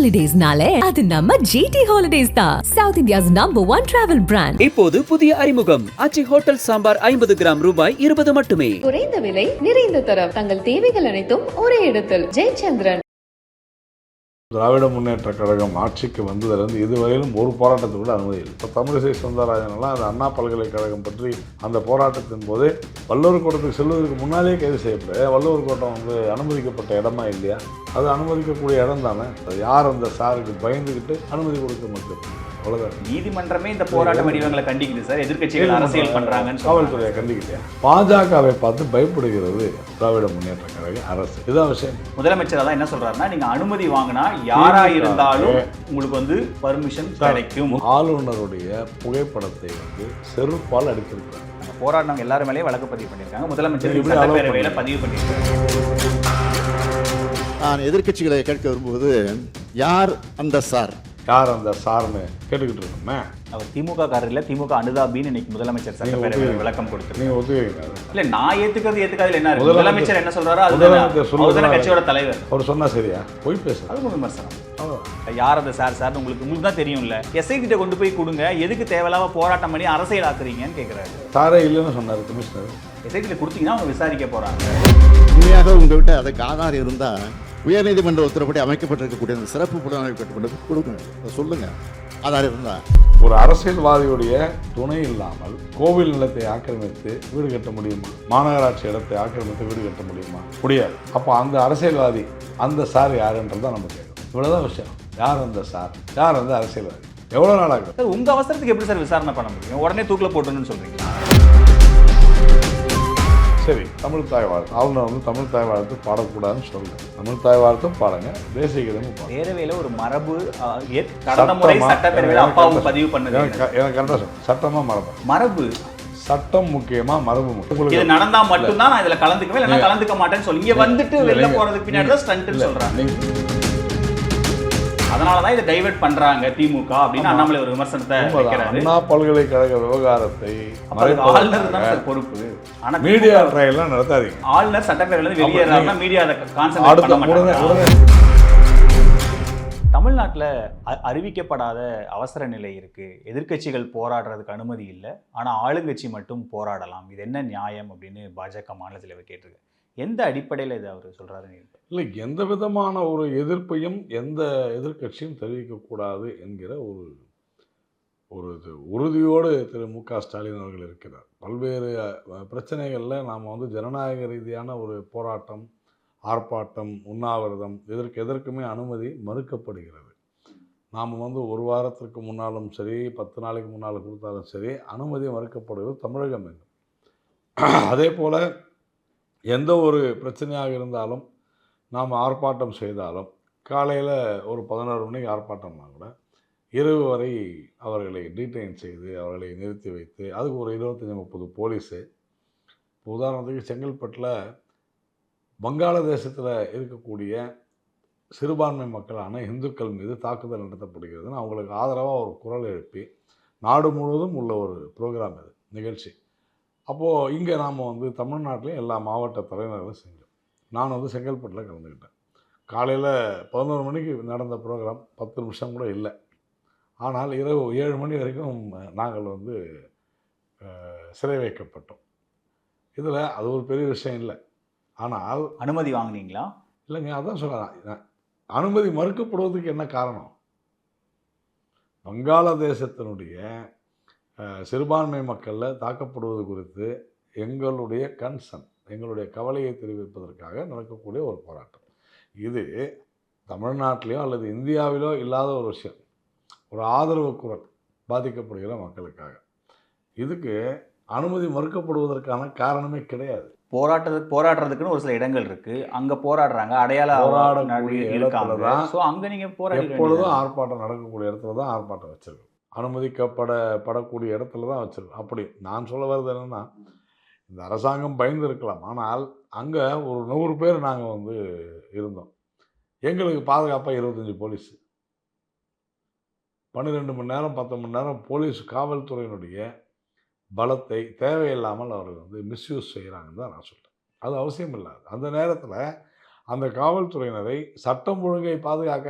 ஹாலிடேஸ்னாலே அது நம்ம ஜிடி ஹாலிடேஸ் தான். South India's number one travel brand இப்போது புதிய அறிமுகம். ஆச்சி ஹோட்டல் சாம்பார் ஐம்பது கிராம் ரூபாய் இருபது மட்டுமே. குறைந்த விலை நிறைந்த தரம். தங்கள் தேவைகள் அனைத்தும் ஒரே இடத்தில். ஜெயச்சந்திரன். திராவிட முன்னேற்ற கழகம் ஆட்சிக்கு வந்ததுலேருந்து இதுவரையிலும் ஒரு போராட்டத்துக்கு கூட அனுமதி இல்லை. இப்போ தமிழிசை சவுந்தரராஜனெல்லாம் அந்த அண்ணா பல்கலைக்கழகம் பற்றி அந்த போராட்டத்தின் போது வள்ளுவர் கோட்டத்துக்கு செல்வதற்கு முன்னாலே கைது செய்யப்பட வள்ளுவர் கோட்டம் வந்து அனுமதிக்கப்பட்ட இடமா இல்லையா? அது அனுமதிக்கக்கூடிய இடம் தானே? அது யார் அந்த சாருக்கு பயந்துக்கிட்டு அனுமதி கொடுக்க மாட்டேன் அவ்வளோதான் நீதிமன்றமே இந்த போராட்ட வடிவங்களை கண்டிக்குது சார். எதிர்க்கட்சிகள் அரசியல் பண்றாங்கன்னு சொல்றாங்க. காவல்துறையை கண்டிக்கிட்டேன் பாஜகவை பார்த்து பயப்படுகிறது திராவிட முன்னேற்ற கழக அரசு. இதான் விஷயம். முதலமைச்சர் அதான் என்ன சொல்றாருன்னா நீங்க அனுமதி வாங்கினா யாரா இருந்தாலும் உங்களுக்கு வந்து பர்மிஷன் கிடைக்கும். ஆளுநருடைய புகைப்படத்தை வந்து செருப்பால் அடித்திருக்கிறார். நம்ம போராடினவங்க எல்லாரும் மேலேயும் வழக்கு பதிவு பண்ணியிருக்காங்க. முதலமைச்சர் சட்டப்பேரவையில. பதிவு பண்ணியிருக்காங்க நான் எதிர்க்கட்சிகளை கேட்க விரும்புவது யார் அந்த சார்? யார் அந்த சார்னு கேட்டுக்கிட்டு இருக்கோமே அவர் திமுக காரர் இல்ல திமுக அனுதாபின்னு இன்னைக்கு முதலமைச்சர் ஒத்துக்கிறீங்க. விளக்கம் கொடுத்திருக்காரு நீங்க ஒத்துக்கிறீங்க இல்ல நான் ஏத்துக்கிறது ஏத்துக்காதுல என்ன முதலமைச்சர் என்ன சொல்லுவதா தானே கட்சியோட தலைவர். அவர் சொன்னா சரியா? போய் பேசுறாரு அதுவும் விமர்சனம். யார் அந்த சார்? சார் உங்களுக்கு உங்களுக்கு தான் தெரியும்ல. எஸ்ஐ கிட்ட கொண்டு போய் கொடுங்க. எதுக்கு தேவையில்லாம போராட்டம் பண்ணி அரசியல் ஆக்குறீங்கன்னு கேக்குறாரு. சாரே இல்லைன்னு சொன்னார் கமிஷனர் எஸ்ஐ கிட்ட கொடுத்தீங்கன்னா அவங்க விசாரிக்க போறாங்க. உண்மையாக உங்ககிட்ட அதுக்கு ஆதாரம் இருந்தால் உயர்நீதிமன்ற உத்தரப்படி அமைக்கப்பட்டிருக்கக்கூடிய அந்த சிறப்பு புலனாய்வு கட்டுப்பட்டு கொடுங்க அதை சொல்லுங்க. ஆதாரம் இருந்தா. ஒரு அரசியல்வாதியுடைய துணை இல்லாமல் கோவில் நிலத்தை ஆக்கிரமித்து வீடு கட்ட முடியுமா? மாநகராட்சி இடத்தை ஆக்கிரமித்து வீடு கட்ட முடியுமா? முடியாது. அப்போ அந்த அரசியல்வாதி அந்த சார் யாருன்றது தான் நம்ம கேட்கணும். இவ்வளவுதான் விஷயம். யார் அந்த சார்? யார் அந்த அரசியல்வாதி? எவ்வளோ நாள் ஆகும் சார் உங்க அவசரத்துக்கு எப்படி சார் விசாரணை பண்ண முடியும்? உடனே தூக்கில போட்டணும்னு சொல்றீங்களா? சரி தமிழ் தாய் வாழ்த்து. ஆளுநர் வந்து தமிழ் தாய் வாழ்த்து பாடக்கூடாதுன்னு சொல்லுங்க தமிழ் தாய் வாழ்த்தும் பாடுங்க. தேசிய கீதமும் பேரவையில ஒரு மரபு கடந்த முறை சட்டப்பேரவையில அப்பாவும் பதிவு. பண்ணது எனக்கு கரெக்டாக சொல்லு சட்டமா மரபா. மரபு. சட்டம் முக்கியமா மரபு முக்கியம். இது நடந்தா மட்டும்தான் நான் இதுல கலந்துக்குவேன் இல்லைன்னா கலந்துக்க மாட்டேன்னு சொல்லி இங்க வந்துட்டு வெளில போறதுக்கு பின்னாடி தான் ஸ்டண்ட்னு சொல்றாங்க. நீங்க- அதனாலதான் இதை டைவர்ட் பண்றாங்க திமுக அப்படின்னு. அண்ணாமலை ஒரு விமர்சனத்தை. வைக்கிறாரு. அண்ணா பல்கலைக்கழக விவகாரத்தை ஆளுநர் தான் பொறுப்பு. ஆனா மீடியா ட்ரையெல்லாம் நடத்தாதீங்க. ஆளுநர் சட்டப்பேரவையில இருந்து அப்ப வெளியேறாருன்னா மீடியா அதை கான்சென்ட்ரேட் பண்ண மாட்டாங்க தமிழ்நாட்டுல அறிவிக்கப்படாத அவசர நிலை இருக்கு. எதிர்க்கட்சிகள் போராடுறதுக்கு அனுமதி இல்லை. ஆனா ஆளுங்கட்சி மட்டும் போராடலாம். இது என்ன நியாயம் அப்படின்னு பாஜக மாநில தலைவர் கேட்டிருக்கு எந்த அடிப்படையில இதை அவர் சொல்றாரு இல்லை எந்த விதமான ஒரு எதிர்ப்பையும் எந்த எதிர்க்கட்சியும் தெரிவிக்கக்கூடாது என்கிற ஒரு ஒரு இது உறுதியோடு திரு மு க ஸ்டாலின் அவர்கள் இருக்கிறார். பல்வேறு பிரச்சனைகளில் நாம் வந்து ஜனநாயக ரீதியான ஒரு போராட்டம் ஆர்ப்பாட்டம் உண்ணாவிரதம் இதற்கு எதற்குமே அனுமதி மறுக்கப்படுகிறது. நாம் வந்து ஒரு வாரத்திற்கு முன்னாலும் சரி பத்து நாளைக்கு முன்னால் கொடுத்தாலும் சரி அனுமதி மறுக்கப்படுவது தமிழகம் எங்கும் அதே போல் எந்த ஒரு பிரச்சனையாக இருந்தாலும் நாம் ஆர்ப்பாட்டம் செய்தாலும் காலையில் ஒரு பதினோரு மணிக்கு ஆர்ப்பாட்டம்னா கூட இரவு வரை அவர்களை டீடைன் செய்து அவர்களை நிறுத்தி வைத்து அதுக்கு ஒரு இருபத்தஞ்சி முப்பது போலீஸு இப்போ உதாரணத்துக்கு செங்கல்பட்டில் வங்காளதேசத்தில் இருக்கக்கூடிய சிறுபான்மை மக்களான இந்துக்கள் மீது தாக்குதல் நடத்தப்படுகிறதுன்னு அவங்களுக்கு ஆதரவாக ஒரு குரல் எழுப்பி நாடு முழுவதும் உள்ள ஒரு ப்ரோக்ராம் இது நிகழ்ச்சி. அப்போது இங்கே நாம் வந்து தமிழ்நாட்டிலையும் எல்லா மாவட்ட தலைவர்களும் செஞ்சோம். நான் வந்து செங்கல்பட்டில் கலந்துக்கிட்டேன். காலையில் பதினோரு மணிக்கு நடந்த ப்ரோக்ராம் பத்து நிமிஷம் கூட இல்லை. ஆனால் இரவு ஏழு மணி வரைக்கும் நாங்கள் வந்து சிறை வைக்கப்பட்டோம். இதில் அது ஒரு பெரிய விஷயம் இல்லை. ஆனால் அனுமதி வாங்குனீங்களா? இல்லைங்க அதான் சொல்கிறேன் அனுமதி மறுக்கப்படுவதற்கு என்ன காரணம்? வங்காளதேசத்தினுடைய சிறுபான்மை மக்களில் தாக்கப்படுவது குறித்து எங்களுடைய கன்சர்ன் எங்களுடைய கவலையை தெரிவிப்பதற்காக நடக்கக்கூடிய ஒரு போராட்டம். இது தமிழ்நாட்டிலையோ அல்லது இந்தியாவிலோ இல்லாத ஒரு விஷயம். ஒரு ஆதரவு குரல் பாதிக்கப்படுகிற மக்களுக்காக. இதுக்கு அனுமதி மறுக்கப்படுவதற்கான காரணமே கிடையாது. போராட்டத்துக்கு போராடுறதுக்குன்னு ஒரு சில இடங்கள் இருக்கு. அங்க போராடுறாங்க. அடையாள போராடக்கூடிய இருக்காங்க. இடத்துல தான் சோ அங்க நீங்க போராடி எப்பொழுதும் ஆர்ப்பாட்டம் நடக்கக்கூடிய இடத்துல தான் ஆர்ப்பாட்டம் வச்சிருக்கோம். அனுமதிக்கப்பட படக்கூடிய இடத்துல தான் வச்சிருக்கோம். அப்படி நான் சொல்ல வர்றது என்னன்னா இந்த அரசாங்கம் பயந்து இருக்கலாம் ஆனால் அங்கே ஒரு நூறு பேர் நாங்கள் வந்து இருந்தோம். எங்களுக்கு பாதுகாப்பாக இருபத்தஞ்சி போலீஸ். பன்னிரெண்டு மணி நேரம் பத்து மணி நேரம் போலீஸ் காவல்துறையினுடைய பலத்தை தேவையில்லாமல் அவர்கள் வந்து மிஸ்யூஸ் செய்கிறாங்கன்னு தான் நான் சொல்கிறேன் அது அவசியம் இல்லை அந்த நேரத்தில் அந்த காவல்துறையினரை சட்டம் ஒழுங்கை பாதுகாக்க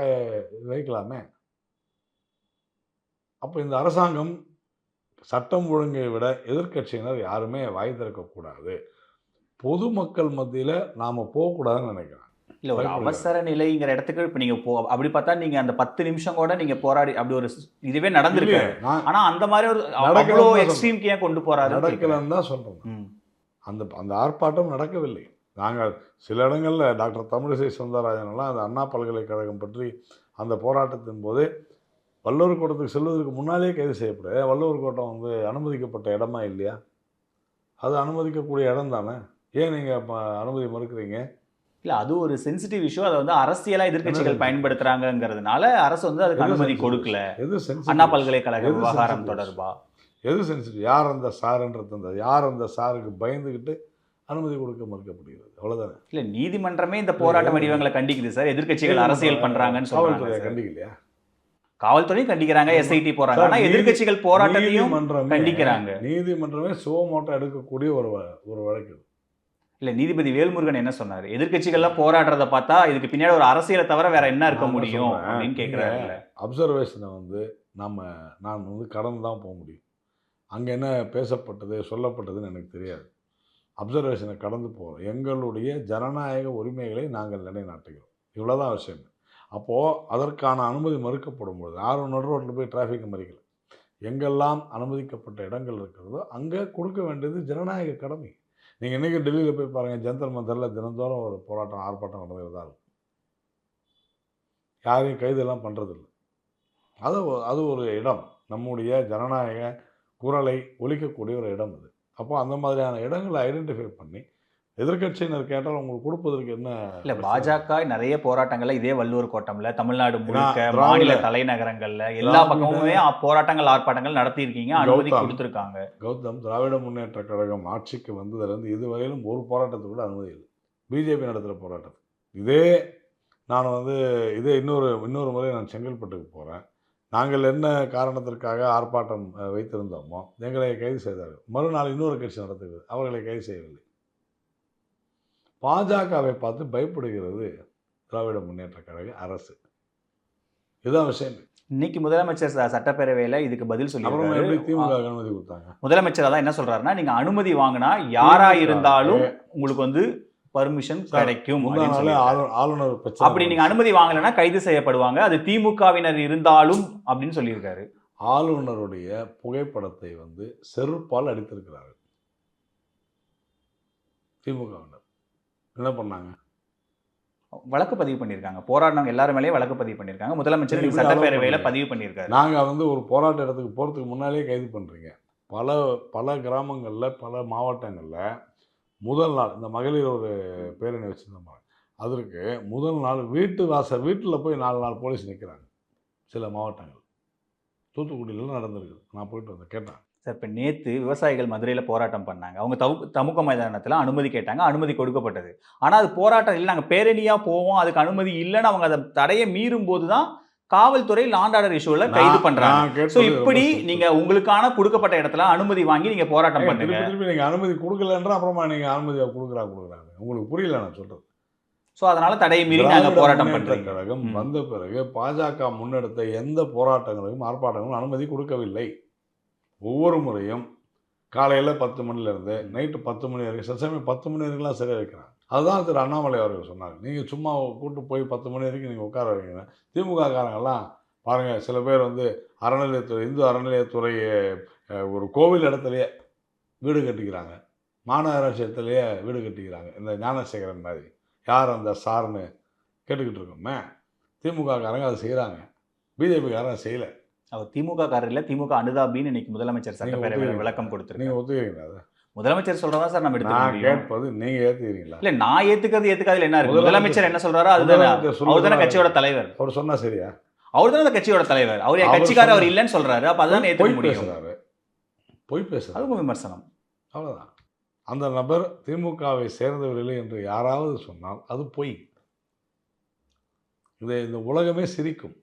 வைக்கலாமே? அப்போ இந்த அரசாங்கம் சட்டம் ஒழுங்கை விட எதிர்க்கட்சியினர் யாருமே வாய் திறக்கக்கூடாது. பொதுமக்கள் மத்தியில் நாம் போகக்கூடாதுன்னு நினைக்கிறேன். இல்ல ஒரு. அவசர நிலைங்கிற இடத்துக்கு இப்ப நீங்க போ அப்படி பார்த்தா நீங்க அந்த பத்து நிமிஷம் கூட நீங்க போராடி அப்படி ஒரு இதுவே நடந்திருக்கு. இல்லையே, நான் ஆனா அந்த மாதிரி ஒரு அவ்வளோ எக்ஸ்ட்ரீம்க்கு ஏன் கொண்டு போறாரு நடக்கலன்னு தான் சொல்கிறேன் அந்த அந்த ஆர்ப்பாட்டம் நடக்கவில்லை. நாங்கள் சில இடங்களில் டாக்டர் தமிழிசை சவுந்தரராஜன் எல்லாம் அந்த அண்ணா பல்கலைக்கழகம் பற்றி அந்த போராட்டத்தின் போது வள்ளுவர் கோட்டத்துக்கு செல்வதற்கு முன்னாலே கைது செய்யப்பட வள்ளுவர் கோட்டம் வந்து அனுமதிக்கப்பட்ட இடமா இல்லையா? அது அனுமதிக்கக்கூடிய இடம் தானே? ஏன் நீங்கள் அனுமதி மறுக்கிறீங்க? இல்ல அது ஒரு சென்சிட்டிவ் இஷ்யூ அதை வந்து அரசியலா எதிர்க்கட்சிகள் என்ன? பயன்படுத்துறாங்கிறதுனால அரசு வந்து அதுக்கு அனுமதி? கொடுக்கல. எது? அண்ணா பல்கலைக்கழக விவகாரம்? தொடர்பா? எது சென்சிட்டிவ் யார் அந்த சாருன்றது அந்த யார் அந்த சாருக்கு பயந்துக்கிட்டு அனுமதி கொடுக்க மறுக்கப்படுகிறது? அவ்வளோதானே இல்ல நீதிமன்றமே இந்த போராட்ட வடிவங்களை கண்டிக்குது சார். எதிர்க்கட்சிகள் அரசியல் காவல்துறையை சார். கண்டிக்கலையா? காவல்துறையும் கண்டிக்கிறாங்க எஸ்ஐடி போறாங்க. ஆனா எதிர்க்கட்சிகள் போராட்டத்தையும் நீதிமன்றமே- கண்டிக்கிறாங்க. நீதிமன்றமே சுவமோட்டம் எடுக்கக்கூடிய ஒரு ஒரு வழக்கு. இல்ல நீதிபதி வேல்முருகன் என்ன சொன்னாரு? எதிர்க்கட்சிகள்லாம் போராடுறத பார்த்தா இதுக்கு பின்னாடி ஒரு அரசியலை தவிர வேற என்ன இருக்க முடியும் அப்படின்னு கேக்குறாருல்ல. அப்சர்வேஷனை வந்து நம்ம நான் வந்து கடந்து தான் போக முடியும். அங்கே என்ன பேசப்பட்டது சொல்லப்பட்டதுன்னு எனக்கு தெரியாது. அப்சர்வேஷனை கடந்து போகிறோம் எங்களுடைய ஜனநாயக உரிமைகளை நாங்கள் நிலைநாட்டுகிறோம். இவ்வளோதான் விஷயம். அப்போது அதற்கான அனுமதி மறுக்கப்படும் பொழுது யாரும் நடு ரோட்டில் போய் டிராஃபிக் மறிக்கல. எங்கெல்லாம் அனுமதிக்கப்பட்ட இடங்கள் இருக்கிறதோ அங்கே கொடுக்க வேண்டியது ஜனநாயக கடமை. நீங்கள் இன்றைக்கி டெல்லியில் போய் பாருங்கள் ஜந்தர் மந்தரில் தினந்தோறும் ஒரு போராட்டம் ஆர்ப்பாட்டம் நடந்துகிட்டு இருக்கும். யாரையும் கைதெல்லாம் பண்ணுறதில்ல அது அது ஒரு இடம். நம்முடைய ஜனநாயக குரலை ஒழிக்கக்கூடிய ஒரு இடம் அது. அப்போ அந்த மாதிரியான இடங்களை ஐடென்டிஃபை பண்ணி எதிர்க்கட்சியினர் கேட்டால் உங்களுக்கு கொடுப்பதற்கு என்ன இல்ல? பாஜக நிறைய போராட்டங்கள்ல இதே வள்ளுவர் கோட்டம்ல தமிழ்நாடு முழுக்க மாநில தலைநகரங்கள்ல எல்லா பக்கமுமே போராட்டங்கள் ஆர்ப்பாட்டங்கள் நடத்தி இருக்கீங்க அனுமதி. கொடுத்திருக்காங்க. கௌதம் திராவிட முன்னேற்ற கழகம் ஆட்சிக்கு வந்ததுலேருந்து இதுவரையிலும் ஒரு போராட்டத்துக்கு கூட அனுமதி இல்லை. பிஜேபி நடத்துகிற போராட்டத்துக்கு இதே நான் வந்து இதே இன்னொரு இன்னொரு முறை நான் செங்கல்பட்டுக்கு போகிறேன் நாங்கள் என்ன காரணத்திற்காக ஆர்ப்பாட்டம் வைத்திருந்தோமோ எங்களை கைது செய்தார்கள். மறுநாள் இன்னொரு கட்சி நடத்துகிறது. அவர்களை கைது செய்யவில்லை. பாஜகவை பார்த்து பயப்படுகிறது திராவிட முன்னேற்ற கழக அரசு. இதுதான் விஷயம். இன்னைக்கு முதலமைச்சர் சட்டப்பேரவையில இதுக்கு பதில் சொல்லி திமுக அனுமதி கொடுத்தாங்க? முதலமைச்சர் அதான் என்ன சொல்றாருன்னா நீங்க அனுமதி வாங்கினா யாரா இருந்தாலும் உங்களுக்கு வந்து பர்மிஷன் கிடைக்கும் ஆளுநர் அப்படி நீங்க அனுமதி வாங்கலைன்னா கைது செய்யப்படுவாங்க. அது திமுகவினர் இருந்தாலும் அப்படின்னு சொல்லியிருக்காரு. ஆளுநருடைய புகைப்படத்தை வந்து செருப்பால் அடித்திருக்கிறார்கள். திமுகவினர். என்ன பண்ணாங்க? வழக்கு பதிவு பண்ணியிருக்காங்க. போராடினவங்க எல்லாரும் மேலேயும் வழக்கு பதிவு பண்ணியிருக்காங்க. முதலமைச்சர் சட்டப்பேரவையில? பதிவு பண்ணியிருக்காரு. நாங்கள் வந்து ஒரு போராட்ட இடத்துக்கு போகிறதுக்கு முன்னாலே கைது பண்ணுறீங்க பல பல கிராமங்களில் பல மாவட்டங்களில் முதல் நாள் இந்த மகளிர் ஒரு பேரணி வச்சுருந்தோம். அதற்கு முதல் நாள் வீட்டு வாசல் வீட்டில் போய் நாலு நாள் போலீஸ் நிற்கிறாங்க சில மாவட்டங்கள். தூத்துக்குடியில நடந்திருக்குது நான் போயிட்டு வந்தேன் கேட்டேன். சார் இப்போ நேத்து விவசாயிகள் மதுரையில் போராட்டம் பண்ணாங்க. அவங்க தவு தமுக மைதானத்தில் அனுமதி கேட்டாங்க. அனுமதி கொடுக்கப்பட்டது. ஆனால் அது போராட்டம் இல்லை. நாங்கள் பேரணியாக போவோம். அதுக்கு அனுமதி இல்லைன்னு அவங்க அதை தடையை மீறும் போது தான் காவல்துறை லாண்ட் ஆர்டர் இஷ்யூவில் கைது பண்றாங்க. ஸோ இப்படி. நீங்க உங்களுக்கான கொடுக்கப்பட்ட இடத்துல அனுமதி வாங்கி நீங்க போராட்டம் ஏங்க, பண்ணுங்க. திருப்பி நீங்கள் அனுமதி கொடுக்கலன்ற அப்புறமா நீங்கள் அனுமதியை கொடுக்குறா கொடுக்குறாங்க. உங்களுக்கு புரியல நான் சொல்கிறது ஸோ அதனால தடையை மீறி நாங்க திராவிட போராட்டம் பண்றீங்க. கழகம். வந்த பிறகு பாஜக முன்னெடுத்த எந்த போராட்டங்களுக்கும் ஆர்ப்பாட்டங்களும் அனுமதி கொடுக்கவில்லை. ஒவ்வொரு முறையும் காலையில் பத்து மணிலேருந்து நைட்டு பத்து மணி வரைக்கும் சில சமயம் பத்து மணி வரைக்கும்லாம் சிறை வைக்கிறாங்க. அதுதான் திரு அண்ணாமலை அவர்கள் சொன்னாங்க நீங்கள் சும்மா கூப்பிட்டு போய் பத்து மணி வரைக்கும் நீங்கள் உட்கார வைங்க. திமுக காரங்கெல்லாம் பாருங்கள் சில பேர் வந்து அறநிலையத்துறை இந்து அறநிலையத்துறை ஒரு கோவில் இடத்துலையே வீடு கட்டிக்கிறாங்க. மாநகராட்சி இடத்துலையே வீடு கட்டிக்கிறாங்க. இந்த ஞானசேகரன் மாதிரி. யார் அந்த சார்னு கேட்டுக்கிட்டு இருக்கோமே? திமுக காரங்க அதை செய்கிறாங்க பிஜேபி காரங்க செய்யலை. அவர் திமுக காரர் இல்ல திமுக அனுதாபின்னு இன்னைக்கு முதலமைச்சர் சட்டப்பேரவையில்? விளக்கம் கொடுத்திருக்காரு. நீங்கள் ஒத்துக்கிறீங்களா முதலமைச்சர் சொல்றதா சார் நம்ம முடியும்? கேட்பது நீங்கள் ஏற்றுக்கிறீங்களா இல்ல நான் ஏத்துக்கிறது ஏத்துக்காதுல என்ன இருக்கு? முதலமைச்சர் என்ன சொல்றாரோ அதுதானே. அவர் தானே கட்சியோட தலைவர். அவர் சொன்னால் சரியா? அவர் தானே அந்த கட்சியோட தலைவர். அவர் என் கட்சிக்காரர் அவர் சொன்ன- இல்லைன்னு சொல்றாரு. அப்ப அதுதான் ஏத்துக்க பொய் முடியும். பொய் பேசுகிறாரு அதுவும் விமர்சனம். அவ்வளோதான் அந்த நபர் திமுகவை சேர்ந்தவர் இல்லை என்று யாராவது சொன்னால் அது பொய். இதை இந்த உலகமே சிரிக்கும்.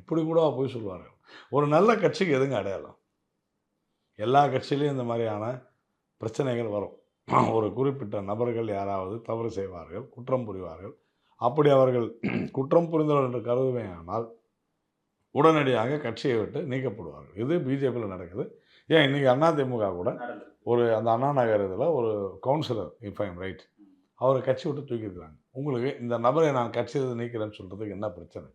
இப்படி கூட போய் சொல்வார்கள் ஒரு நல்ல கட்சிக்கு எதுங்க அடையாளம்? எல்லா கட்சியிலையும் இந்த மாதிரியான பிரச்சனைகள் வரும். ஒரு குறிப்பிட்ட நபர்கள் யாராவது தவறு செய்வார்கள் குற்றம் புரிவார்கள். அப்படி அவர்கள் குற்றம் புரிந்தவர்கள் என்று கருதுவேயானால் உடனடியாக கட்சியை விட்டு நீக்கப்படுவார்கள். இது பிஜேபியில் நடக்குது. ஏன் இன்னைக்கு அதிமுக கூட ஒரு அந்த அண்ணா நகர் இதில் ஒரு கவுன்சிலர் இஃப் ஐம் ரைட் அவரை கட்சி விட்டு தூக்கியிருக்கிறாங்க. உங்களுக்கு இந்த நபரை நான் கட்சியில் நீக்கிறேன்னு சொல்கிறதுக்கு என்ன பிரச்சனை?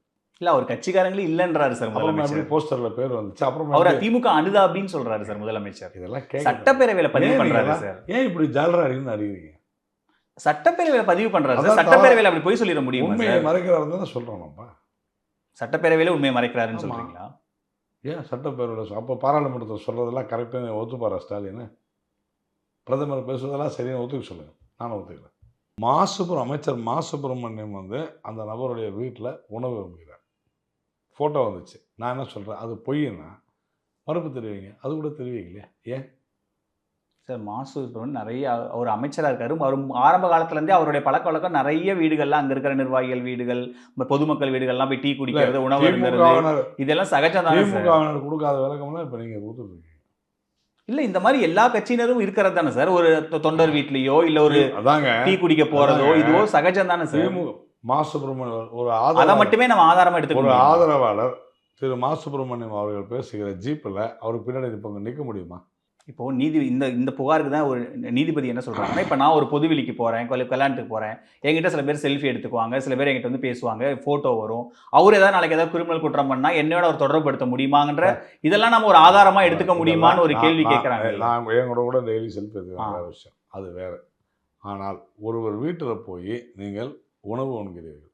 இல்ல அவர் கட்சிக்காரங்களே இல்லைன்றாரு சார் முதலமைச்சர். போஸ்டர்ல பேர் வந்துச்சு. அப்புறம் அவர் திமுக அனுதாபின்னு சொல்றாரு சார் முதலமைச்சர். இதெல்லாம் சட்டப்பேரவையில பதிவு பண்றாரு சார். ஏன் இப்படி ஜாலராடின்னு அடிக்கிறீங்க? சட்டப்பேரவையில பதிவு பண்றாரு சார். சட்டப்பேரவையில அப்படி போய் சொல்லிட முடியுமா உண்மையை சார்? மறைக்கிறாருன்னு தான் சொல்றோம் நம்ம. சட்டப்பேரவையில உண்மையை மறைக்கிறாருன்னு. சொல்றீங்களா? ஏன் சட்டப்பேரவையில் அப்போ பாராளுமன்றத்தில் சொல்றதெல்லாம் கரெக்டாக ஒத்துப்பாரா ஸ்டாலின்? பிரதமர் பேசுவதெல்லாம் சரியான ஒத்துக்க சொல்லுங்க. நானும் ஒத்துக்கிறேன் மாசுபுரம் அமைச்சர் மா சுப்பிரமணியம் வந்து அந்த நபருடைய வீட்டில் உணவு விரும்புகிறார். ஃபோட்டோ வந்துச்சு. நான் என்ன சொல்கிறேன் அது பொய்ன்னா மறுப்பு தெரிவிங்க. அது கூட தெரிவிக்கலையா. ஏன்? சார் மாசு சுப்பிரமணியன் நிறைய அவர் அமைச்சரா இருக்காரு. அவர் ஆரம்ப காலத்துல இருந்தே அவருடைய பழக்க வழக்கம் நிறைய வீடுகள்லாம் அங்க இருக்கிற நிர்வாகிகள் வீடுகள் பொதுமக்கள் வீடுகள்லாம் போய் டீ குடிக்கிறது உணவு இதெல்லாம் சகஜம் தானே திமுகவினர் கொடுக்காத விளக்கம்லாம் இப்போ நீங்கள் கொடுத்துருக்கீங்க. இல்ல இந்த மாதிரி எல்லா கட்சியினரும் இருக்கிறது தானே சார்? ஒரு தொண்டர் வீட்லயோ இல்ல ஒரு அதாங்க. டீ குடிக்க போறதோ அதாங்க. இதுவோ சகஜம் தானே சார்? மா சுப்பிரமணியம் ஒரு அதை ஆதரவாளர் மட்டுமே நம்ம ஆதாரமா ஒரு எடுத்துக்கணும் ஆதரவாளர் திரு மா சுப்பிரமணியம் அவர்கள் பேசுகிற ஜீப்பில் அவருக்கு பின்னாடி நிற்பவங்க நிற்க முடியுமா? இப்போ நீதி இந்த இந்த புகாருக்கு தான் ஒரு நீதிபதி என்ன சொல்றாங்கன்னா இப்போ நான் ஒரு பொதுவெளிக்கு போறேன் கொலை கல்யாணத்துக்கு போறேன். என்கிட்ட சில பேர் செல்ஃபி எடுத்துக்குவாங்க சில பேர் என்கிட்ட வந்து பேசுவாங்க போட்டோ வரும். அவர் ஏதாவது நாளைக்கு ஏதாவது கிரிமினல் குற்றம் பண்ணா என்னோட அவர் தொடர்புபடுத்த முடியுமாங்கன்ற இதெல்லாம் நம்ம ஒரு ஆதாரமா எடுத்துக்க முடியுமான்னு ஒரு கேள்வி கேட்கறாங்க நான் என் கூட டெய்லி செல்ஃபி எடுத்துக்கிற விஷயம். அது வேற. ஆனால் ஒருவர் வீட்டில் போய் நீங்கள் உணவு உண்கிறீர்கள்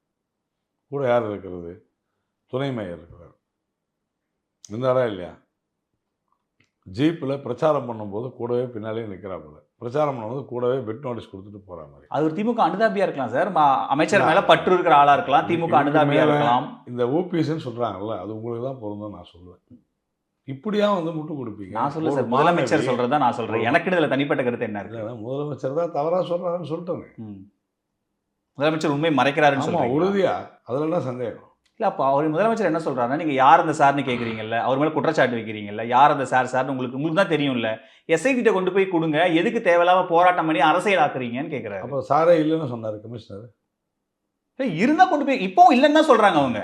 கூட யார் இருக்கிறது? துணை மேயர் இருக்கிறார். இருந்தாரா இல்லையா? ஜீப்பில் பிரச்சாரம் பண்ணும்போது கூடவே பின்னாலே நிற்கிறாப்புல பிரச்சாரம் பண்ணும்போது கூடவே பெட் நோட்டீஸ் கொடுத்துட்டு போகிற மாதிரி. அது ஒரு திமுக அனுதாபியா இருக்கலாம் சார். அமைச்சர் மேல பற்று இருக்கிற ஆளா இருக்கலாம். திமுக இதுக்கு அனுதாபியா மேல- இருக்கலாம். இந்த ஊபிஎஸ்ன்னு சொல்கிறாங்கல்ல அது உங்களுக்கு தான் பொருந்தும் நான் சொல்லுவேன். இப்படியா வந்து முட்டு கொடுப்பீங்க? நான் சொல்ல சார் முதலமைச்சர் சொல்றதா நான் சொல்றேன். எனக்கு இதுல தனிப்பட்ட கருத்து என்ன இருக்கு? இல்லைன்னா முதலமைச்சர் தான் தவறாக சொல்கிறாருன்னு சொல்லிட்டேங்க. முதலமைச்சர் உண்மை மறைக்கிறாருன்னு சொல்றீங்க உறுதியா. அதுலலாம் சந்தேகம். இல்ல அப்போ அவர் முதலமைச்சர் என்ன சொல்றாருன்னா நீங்க யார் அந்த சார்னு கேக்குறீங்கல்ல அவர் மேல குற்றச்சாட்டு வைக்கிறீங்கல்ல யார் அந்த சார் சார்னு உங்களுக்கு உங்களுக்கு தான் தெரியும்ல. எஸ்ஐ கிட்ட கொண்டு போய் கொடுங்க எதுக்கு தேவையில்லாம போராட்டம் பண்ணி அரசியல் ஆக்குறீங்கன்னு கேக்குறாரு. அப்போ சாரே இல்லைன்னு சொன்னார் கமிஷனர். இருந்தா கொண்டு போய் இப்போ இல்லைன்னு சொல்றாங்க அவங்க.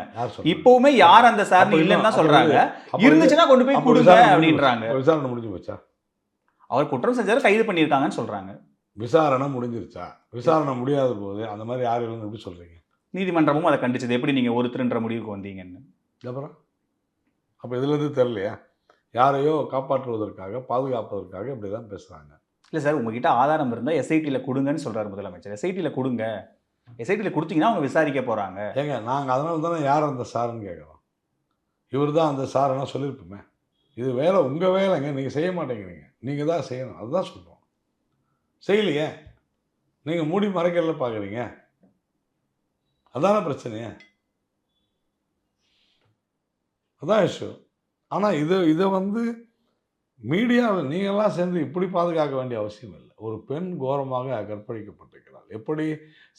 இப்பவுமே யார் அந்த அப்ப இல்லைன்னு சொல்றாங்க. இருந்துச்சுன்னா கொண்டு போய் கொடுங்க அப்படின்றாங்க? விசாரணை முடிஞ்சு போச்சா? அவர் குற்றம் செஞ்சாரு கைது பண்ணியிருக்காங்கன்னு சொல்றாங்க. விசாரணை முடிஞ்சிருச்சா? விசாரணை முடியாத போது அந்த மாதிரி யார் இல்லைன்னு எப்படி சொல்றீங்க? நீதிமன்றமும் அதை கண்டிச்சது. எப்படி நீங்க ஒருத்தருன்ற முடிவுக்கு வந்தீங்கன்னு? அப்புறம்? அப்போ இதுலேருந்து தெரியலையா? யாரையோ காப்பாற்றுவதற்காக பாதுகாப்பதற்காக இப்படி தான் பேசுகிறாங்க இல்ல சார் உங்ககிட்ட ஆதாரம் இருந்தா எஸ்ஐடில கொடுங்கன்னு சொல்றாரு முதலமைச்சர். எஸ்ஐடில கொடுங்க. எஸ்ஐடில கொடுத்தீங்கன்னா அவங்க விசாரிக்க போறாங்க. ஏங்க நாங்கள் அதனால தானே யார் அந்த சாருன்னு கேட்குறோம் இவர் தான் அந்த சாருன்னா சொல்லியிருப்போமே. இது வேலை உங்கள் வேலைங்க. நீங்கள் செய்ய மாட்டேங்கிறீங்க. நீங்கள் தான் செய்யணும். அதுதான் சொல்கிறோம் செய்யலையே? நீங்கள் மூடி மறைக்கல பார்க்குறீங்க அதான பிரச்சனையே? அதான் இஷ்யூ ஆனால் இது இதை வந்து மீடியாவில் நீங்களாம் சேர்ந்து இப்படி பாதுகாக்க வேண்டிய அவசியம் இல்லை. ஒரு பெண் கோரமாக கற்பழிக்கப்பட்டிருக்கிறாள். எப்படி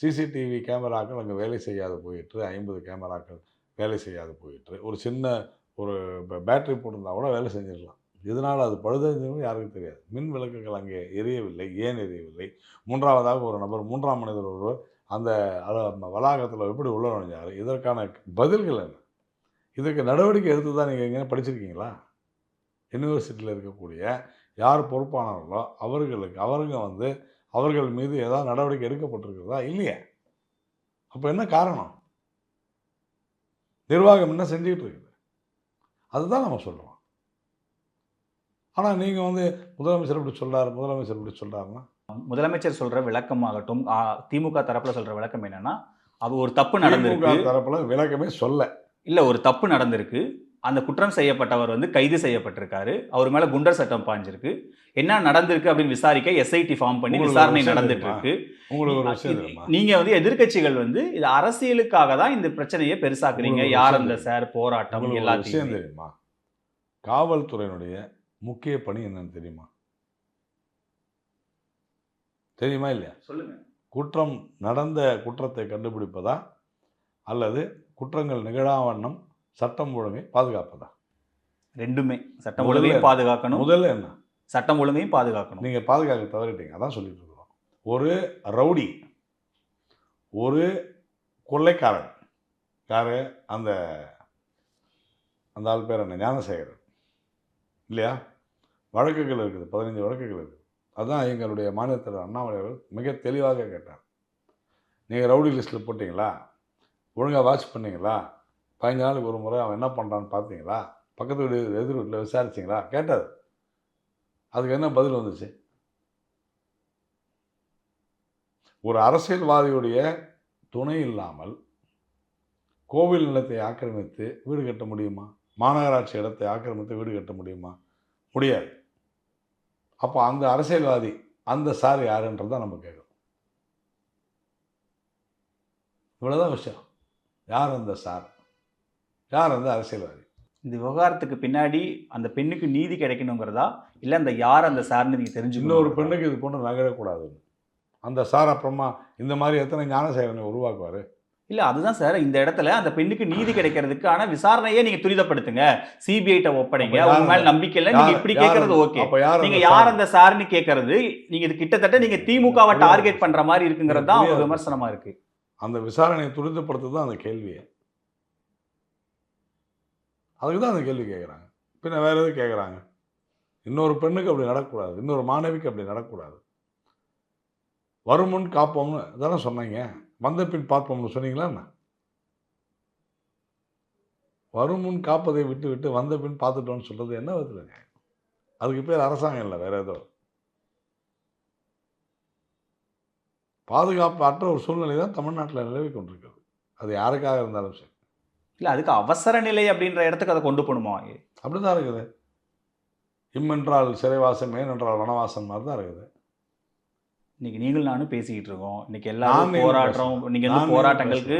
சிசிடிவி கேமராக்கள் அங்கே வேலை செய்யாது போயிட்டு ஐம்பது கேமராக்கள் வேலை செய்யாது போயிட்டு ஒரு சின்ன ஒரு பேட்டரி போட்டிருந்தா கூட வேலை செஞ்சிடலாம். இதனால் அது பழுதறிஞ்சதும் யாருக்கும் தெரியாது. மின் விளக்குகள் அங்கே எரியவில்லை ஏன் எரியவில்லை? மூன்றாவதாக ஒரு நபர் மூன்றாம் மனிதர் ஒருவர் அந்த வளாகத்தில் எப்படி உள்ள நுழைஞ்சார்? இதற்கான பதில்கள் என்ன? இதுக்கு நடவடிக்கை எடுத்து தான் நீங்கள் எங்கேயும் படிச்சிருக்கீங்களா? யூனிவர்சிட்டியில் இருக்கக்கூடிய யார் பொறுப்பானவர்களோ அவர்களுக்கு அவருங்க வந்து அவர்கள் மீது ஏதாவது நடவடிக்கை எடுக்கப்பட்டிருக்கிறதா இல்லையே? அப்போ என்ன காரணம்? நிர்வாகம் என்ன செஞ்சுக்கிட்டு இருக்குது? அதுதான் நம்ம சொல்கிறோம் ஆனால் நீங்கள் வந்து முதலமைச்சர் இப்படி சொல்றாரு முதலமைச்சர் இப்படி சொல்கிறாருன்னா முதலமைச்சர் சொல்ற விளக்கமாகட்டும் திமுக தரப்புல சொல்ற விளக்கம் என்னன்னா அது ஒரு தப்பு நடந்திருக்கு. தரப்புல விளக்கமே சொல்ல. இல்ல ஒரு தப்பு நடந்திருக்கு. அந்த குற்றம் செய்யப்பட்டவர் வந்து கைது செய்யப்பட்டிருக்காரு. அவர் மேல குண்டர் சட்டம் பாஞ்சிருக்கு. என்ன நடந்திருக்கு அப்படின்னு விசாரிக்க எஸ்ஐடி ஃபார்ம் பண்ணி விசாரணை நடந்துட்டு? இருக்கு. நீங்க வந்து எதிர்க்கட்சிகள் வந்து இது அரசியலுக்காக தான் இந்த பிரச்சனையை பெருசாக்குறீங்க. யார் அந்த சார் போராட்டம் எல்லாத்தையும். தெரியுமா? காவல்துறையினுடைய முக்கிய பணி என்னன்னு தெரியுமா? தெரியுமா இல்லையா? சொல்லுங்க. குற்றம் நடந்த குற்றத்தை கண்டுபிடிப்பதா? அல்லது குற்றங்கள் நிகழாவண்ணம் சட்டம் ஒழுங்கை பாதுகாப்பதா? ரெண்டுமே. சட்டம் ஒழுங்கையும் பாதுகாக்கணும். முதல்ல என்ன? சட்டம் ஒழுங்கையும் பாதுகாக்கணும். நீங்க பாதுகாக்க தவறிட்டீங்க. அதான் சொல்லிட்டு இருக்கிறோம். ஒரு ரவுடி ஒரு கொள்ளைக்காரன். யாரு? அந்த அந்த ஆள் பேர் என்ன? ஞானசேகரன். இல்லையா? வழக்குகள் இருக்குது பதினஞ்சு வழக்குகள் இருக்குது. அதுதான் எங்களுடைய மாநிலத்தில் அண்ணாமலை அவர்கள் மிக தெளிவாக கேட்டார். நீங்கள் ரவுடி லிஸ்ட்டில் போட்டிங்களா? ஒழுங்காக வாட்ச் பண்ணிங்களா? பதினஞ்சு நாளுக்கு ஒரு முறை அவன் என்ன பண்ணுறான்னு பார்த்தீங்களா? பக்கத்து வீடு எதிர் வீட்டில் விசாரிச்சிங்களா? கேட்டார். அதுக்கு என்ன பதில் வந்துச்சு? ஒரு அரசியல்வாதியுடைய துணை இல்லாமல் கோவில் நிலத்தை ஆக்கிரமித்து வீடு கட்ட முடியுமா? மாநகராட்சி இடத்தை ஆக்கிரமித்து வீடு கட்ட முடியுமா? முடியாது. அப்போ அந்த அரசியல்வாதி அந்த சார் யாருன்றதை நம்ம கேட்குறோம். இவ்வளோதான் விஷயம். யார் அந்த சார்? யார் அந்த அரசியல்வாதி? இந்த விவகாரத்துக்கு பின்னாடி அந்த பெண்ணுக்கு நீதி கிடைக்கணுங்கிறதா? இல்ல அந்த யார் அந்த சார்னு நீங்க தெரிஞ்சு இன்னொரு பெண்ணுக்கு இது போன்று நகரக்கூடாது. அந்த சார் அப்புறமா இந்த மாதிரி எத்தனை ஞானசேகரனை உருவாக்குவார்? இல்ல அதுதான் சார் இந்த இடத்துல அந்த பெண்ணுக்கு நீதி கிடைக்கிறதுக்கான விசாரணையே நீங்க துரிதப்படுத்துங்க. சிபிஐட்ட ஒப்படைங்க. உங்க மேல நம்பிக்கை இல்லை. நீங்க இப்படி கேட்கறது ஓகே. நீங்க யார்? அந்த சார்னு கேட்கறது நீங்க இது கிட்டத்தட்ட நீங்க திமுகவை. டார்கெட் பண்ற மாதிரி இருக்குங்கிறது தான் அவங்க. விமர்சனமா இருக்கு. அந்த விசாரணையை துரிதப்படுத்துறது தான் அந்த கேள்வியை. அதுக்கு தான் அந்த கேள்வி கேட்குறாங்க பின்ன வேற எதுவும் கேட்குறாங்க இன்னொரு பெண்ணுக்கு அப்படி நடக்கக்கூடாது. இன்னொரு மாணவிக்கு அப்படி நடக்கக்கூடாது. வருமுன் காப்போம்னு தானே சொன்னீங்க. வந்த பின் பார்ப்போம்னு சொன்னீங்களா என்ன? வருமுன் காப்பதை விட்டு விட்டு வந்த பின் பார்த்துட்டோம்னு சொல்றது என்ன விதத்துலங்க அதுக்கு பேர் அரசாங்கம் இல்லை வேற ஏதோ. பாதுகாப்பு அற்ற ஒரு சூழ்நிலை தான் தமிழ்நாட்டில் நிலவி கொண்டிருக்கிறது. அது யாருக்காக இருந்தாலும் சரி. இல்ல அதுக்கு அவசர நிலை அப்படின்ற இடத்துக்கு அதை கொண்டு போகணுமா? அப்படி தான் இருக்குது. இம்மென்றால் சிறைவாசம் ஏனென்றால் வனவாசம் மாதிரி தான் இருக்குது. இன்னைக்கு நீங்கள் நானும் பேசிக்கிட்டு இருக்கோம். இன்னைக்கு எல்லாரும் பேசலாம். நீங்க வந்து போராட்டங்களுக்கு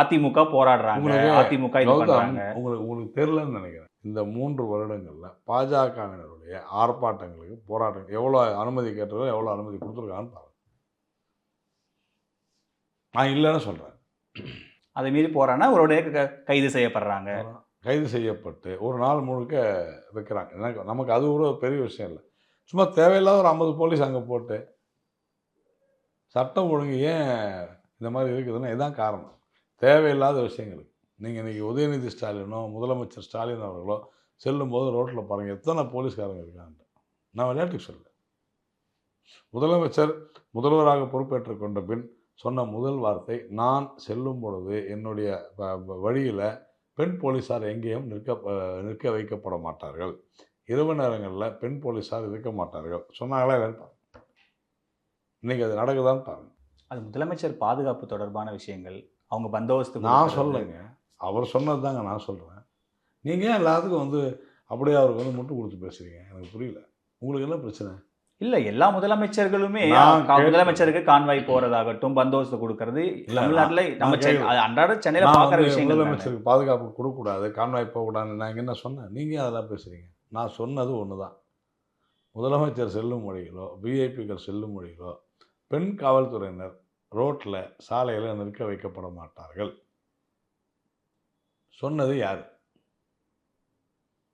அதிமுக போராடுறாங்க. அதிமுக இது பண்றாங்க. உங்களுக்கு உங்களுக்கு தெரியலன்னு நினைக்கிறேன். இந்த மூன்று வருடங்களில் பாஜகவினருடைய ஆர்ப்பாட்டங்களுக்கு போராட்டம் எவ்வளோ அனுமதி கேட்டதோ எவ்வளோ அனுமதி கொடுத்துருக்கான்னு பாருங்க. நான் இல்லைன்னு சொல்கிறேன் அதை மீறி போறான்னா அவருடைய கைது செய்யப்படுறாங்க. கைது செய்யப்பட்டு ஒரு நாள் முழுக்க வைக்கிறாங்க. எனக்கு நமக்கு அது ஒரு பெரிய விஷயம் இல்லை. சும்மா தேவையில்லாத ஒரு ஐம்பது போலீஸ் அங்கே போட்டு சட்டம் ஒழுங்கு ஏன் இந்த மாதிரி இருக்குதுன்னா இதுதான் காரணம். தேவையில்லாத விஷயங்கள். நீங்கள் இன்றைக்கி உதயநிதி ஸ்டாலினோ முதலமைச்சர் ஸ்டாலின் அவர்களோ செல்லும்போது ரோட்டில் பாருங்கள் எத்தனை போலீஸ்காரங்க இருக்கான்ட்டு நான் விளையாட்டுக்கு சொல்ல முதலமைச்சர் முதல்வராக பொறுப்பேற்றுக் கொண்ட பின் சொன்ன முதல் வார்த்தை நான் செல்லும் பொழுது என்னுடைய வழியில் பெண் போலீஸார் எங்கேயும் நிற்க நிற்க வைக்கப்பட மாட்டார்கள். இரவு நேரங்களில் பெண் போலீஸார் இருக்க மாட்டார்கள். சொன்னாங்களா இல்லைன்னு இன்னைக்கு அது நடக்குதான்னு பாருங்க. அது முதலமைச்சர் பாதுகாப்பு தொடர்பான விஷயங்கள் அவங்க பந்தோபஸ்து நான். சொல்லலைங்க. அவர் சொன்னது தாங்க நான் சொல்கிறேன் நீங்கள் எல்லாத்துக்கும் வந்து அப்படியே அவருக்கு வந்து முட்டு கொடுத்து பேசுறீங்க? எனக்கு புரியல. உங்களுக்கு என்ன பிரச்சனை? இல்ல எல்லா முதலமைச்சர்களுமே. முதலமைச்சருக்கு கான்வாய் போறதாகட்டும் பந்தோபஸ்து கொடுக்கறது தமிழ்நாட்டுல நம்ம அன்றாட சென்னையில வந்து விஷயங்கள். முதலமைச்சருக்கு பாதுகாப்பு கொடுக்கக்கூடாது கான்வாய் போகக்கூடாதுன்னு நான் என்ன சொன்னேன்? நீங்கள் அதெல்லாம் பேசுகிறீங்க நான் சொன்னது ஒன்று தான் முதலமைச்சர் செல்லும் வழிகளோ விஐபிகள் செல்லும் வழிகளோ பெண் காவல்துறையினர் ரோட்டில் சாலையில் நிற்க வைக்கப்பட மாட்டார்கள் சொன்னது யார்?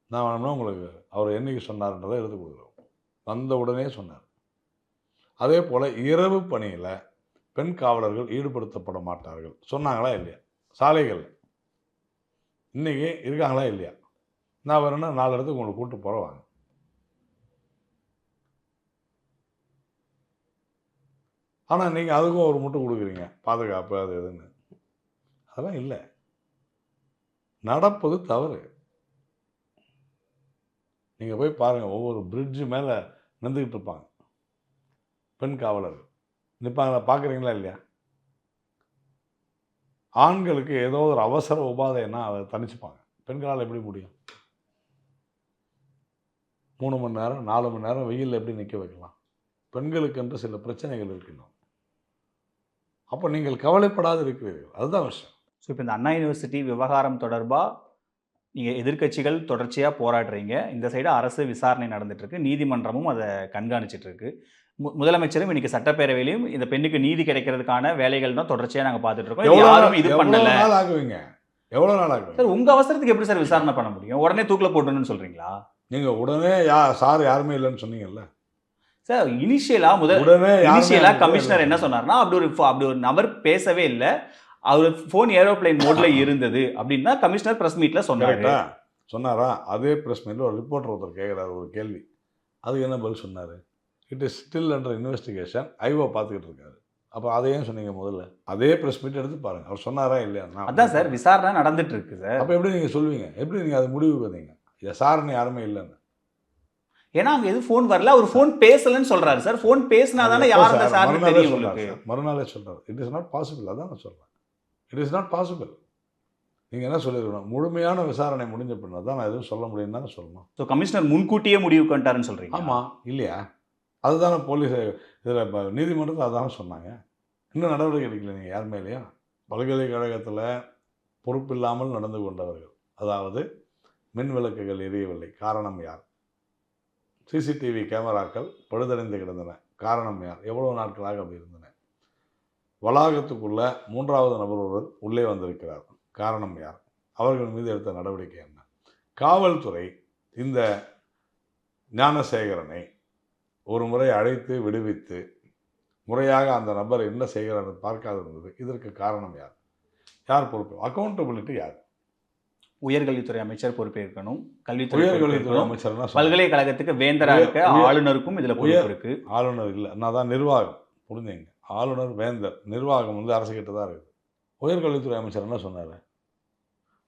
நான் வேணும்னா உங்களுக்கு அவர் என்னைக்கு சொன்னார்ன்றதை எடுத்து கொடுக்குறோம் வந்த உடனே சொன்னார். அதே போல் இரவு பணியில் பெண் காவலர்கள் ஈடுபடுத்தப்பட மாட்டார்கள். சொன்னாங்களா இல்லையா? சாலைகள் இன்றைக்கி இருக்காங்களா இல்லையா? நான் வேணும்னா நாலு இடத்துக்கு உங்களை கூப்பிட்டு போகிற வாங்க. ஆனால் நீங்கள் அதுக்கும் ஒரு முட்டை கொடுக்குறீங்க. பாதுகாப்பு அது இதுன்னு. அதெல்லாம் இல்லை. நடப்பது தவறு. நீங்கள் போய் பாருங்கள் ஒவ்வொரு பிரிட்ஜு மேலே நின்றுக்கிட்டு இருப்பாங்க. பெண் காவலர். நிற்பாங்க பார்க்குறீங்களா இல்லையா? ஆண்களுக்கு ஏதோ ஒரு அவசர உபாதைன்னா அதை தணிச்சுப்பாங்க. பெண்களால் எப்படி முடியும்? மூணு மணி நேரம் நாலு மணி நேரம் வெயிலில் எப்படி நிற்க வைக்கலாம்? பெண்களுக்கென்று சில பிரச்சனைகள் இருக்கணும் அப்போ நீங்கள் கவலைப்படாது இருக்கிறீர்கள். அதுதான் விஷயம். ஸோ இப்போ இந்த அண்ணா யூனிவர்சிட்டி விவகாரம் தொடர்பாக நீங்கள் எதிர்க்கட்சிகள் தொடர்ச்சியாக போராடுறீங்க. இந்த சைடு அரசு விசாரணை நடந்துட்டு இருக்கு நீதிமன்றமும் அதை கண்காணிச்சிட்டு இருக்கு மு- முதலமைச்சரும் இன்னைக்கு சட்டப்பேரவையிலையும் இந்த பெண்ணுக்கு நீதி கிடைக்கிறதுக்கான வேலைகள் தான் தொடர்ச்சியாக நாங்கள் பார்த்துட்டு இருக்கோம் யாரும் இது பண்ணல. நாள் ஆகுவீங்க? எவ்வளோ நாள் ஆகுவீங்க? சார் உங்க அவசரத்துக்கு எப்படி சார் விசாரணை பண்ண முடியும்? உடனே தூக்கில் போட்டுன்னு சொல்றீங்களா? நீங்கள் உடனே யா சார் யாருமே இல்லைன்னு சொன்னீங்கல்ல? சார் இனிஷியலா முதல் இனிஷியலா கமிஷனர் என்ன சொன்னார்னா அப்படி ஒரு அப்படி ஒரு நபர் பேசவே இல்லை. அவர் ஃபோன் ஏரோப்ளேன் மோட்ல இருந்தது அப்படின்னு கமிஷனர் பிரஸ் மீட்ல சொன்னாரு. சொன்னாரா? அதே ப்ரெஸ் மீட்டில் ஒரு ரிப்போர்ட்டர் ஒருத்தர் கேட்குறாரு ஒரு கேள்வி. அதுக்கு என்ன பதில் சொன்னார்? It is still under investigation IO பார்த்துக்கிட்டு இருக்காரு. அப்போ அதை ஏன் சொன்னீங்க முதல்ல? அதே ப்ரெஸ் மீட் எடுத்து பாருங்க. அவர் சொன்னாரா இல்லையா? அதான் சார் விசாரணை நடந்துட்டு இருக்கு சார் அப்போ எப்படி நீங்கள் சொல்லுவீங்க எப்படி நீங்கள் அது முடிவுக்கு வந்தீங்க? விசாரணை யாருமே இல்லைன்னு. ஏன்னா அங்க எதுவும் ஃபோன் வரல. அவர் ஃபோன் பேசலன்னு சொல்றாரு சார். ஃபோன் பேசினா தானே யார் அந்த சார்? மறுநாளே தெரியும். மறுநாளே சொல்றாரு. இட் இஸ் நாட் பாசிபிள் அதான் நான் சொல்றேன். இட் இஸ் நாட் பாசிபிள் நீங்க என்ன சொல்லிருக்கணும்? முழுமையான விசாரணை முடிஞ்ச பின்னர் தான் நான் எதுவும் சொல்ல முடியும்னு தானே சொல்லணும். ஸோ கமிஷனர் முன்கூட்டியே முடிவுக்கு வந்துட்டாருன்னு சொல்றீங்க. ஆமா. இல்லையா? அதுதானே போலீஸ் இதில் இப்போ நீதிமன்றத்தில் அதானே சொன்னாங்க. இன்னும் நடவடிக்கை எடுக்கல நீங்கள் யார் மேலேயும்? பல்கலைக்கழகத்தில் பொறுப்பில்லாமல் நடந்து கொண்டவர்கள். அதாவது மின் விளக்குகள் எரியவில்லை. காரணம் யார்? சிசிடிவி கேமராக்கள் பழுதடைந்து கிடந்தன. காரணம் யார்? எவ்வளவு நாட்களாக அப்படி இருந்தன? வளாகத்துக்குள்ள மூன்றாவது நபர் ஒருவர் உள்ளே வந்திருக்கிறார். காரணம் யார்? அவர்கள் மீது எடுத்த நடவடிக்கை என்ன? காவல்துறை இந்த ஞானசேகரனை ஒரு முறை அழைத்து விடுவித்து முறையாக அந்த நபர் என்ன செய்கிறார் பார்க்காது இருந்தது இதற்கு காரணம் யார்? யார் பொறுப்பு? அக்கௌண்டபிலிட்டி யார்? உயர்கல்வித்துறை அமைச்சர் பொறுப்பேற்கணும் கல்வித்துறை உயர்கல்வித்துறை அமைச்சர்? பல்கலைக்கழகத்துக்கு வேந்தரா உயர்- இருக்க ஆளுநருக்கும் இதுல பொறுப்பு இருக்கு. ஆளுநர் இல்லை. நான் தான் நிர்வாகம். புரிஞ்சுங்க. ஆளுநர் வேந்தர் நிர்வாகம் வந்து அரசுகிட்ட தான் இருக்குது உயர்கல்வித்துறை அமைச்சர் என்ன சொன்னார்?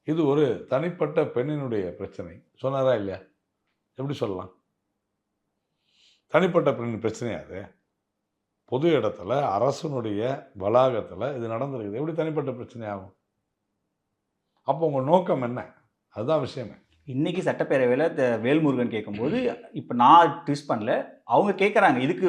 இது ஒரு தனிப்பட்ட பெண்ணினுடைய பிரச்சனை. சொன்னாரா இல்லையா? எப்படி சொல்லலாம்? தனிப்பட்ட பெண்ணின் பிரச்சனையா அது? பொது இடத்துல அரசனுடைய வளாகத்தில் இது நடந்திருக்குது. எப்படி தனிப்பட்ட பிரச்சனை ஆகும்? அப்போ உங்கள் நோக்கம் என்ன? அதுதான் விஷயமே. இன்னைக்கு சட்டப்பேரவையில் வேல்முருகன் கேட்கும்போது இப்போ நான் ட்விஸ்ட் பண்ணல. அவங்க கேட்குறாங்க இதுக்கு